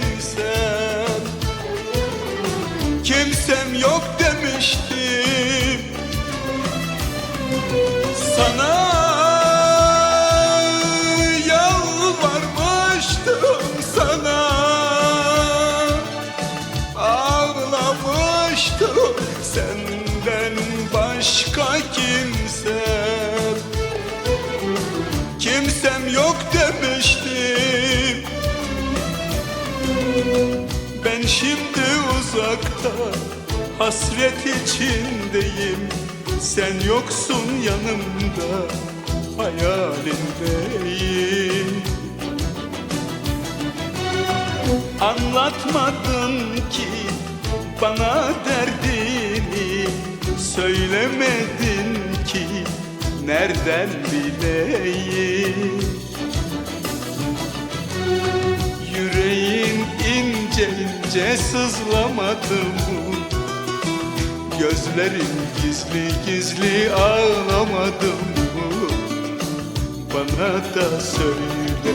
kimsem Kimsem yok demiştim. Sana yalvarmıştım sana. Ağlamıştım senden başka kimsem Ben şimdi uzakta hasret içindeyim. Sen yoksun yanımda hayalindeyim. Anlatmadın ki bana derdini Söylemedin ki nereden bileyim? Yüreğin ince ince sızlamadı mı? Gözlerin gizli gizli ağlamadı mı? Bana da söyle,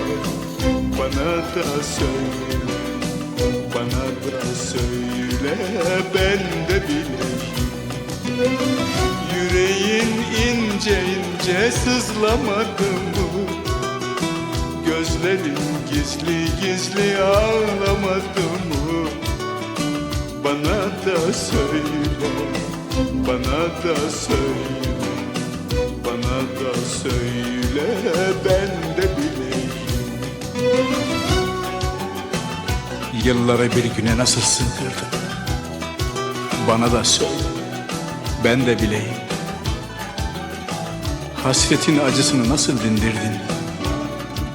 bana da söyle Bana da söyle ben de bileyim Yüreğin ince ince sızlamadı mı? Gözlerin gizli gizli ağlamadı mı? Bana da söyle, bana da söyle Bana da söyle ben de bileyim. Yılları bir güne nasıl sığdırdın? Bana da söyle Ben de bileyim. Hasretin acısını nasıl dindirdin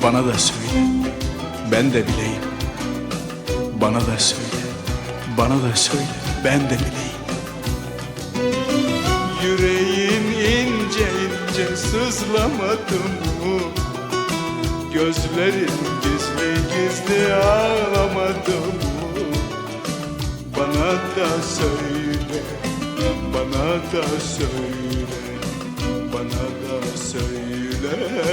Bana da söyle. Ben de bileyim. Bana da söyle. Bana da söyle. Ben de bileyim. Yüreğin ince ince sızlamadı mı? Gözlerin gizli gizli ağlamadı mı? Bana da söyle, bana da söyle. Bana da söyle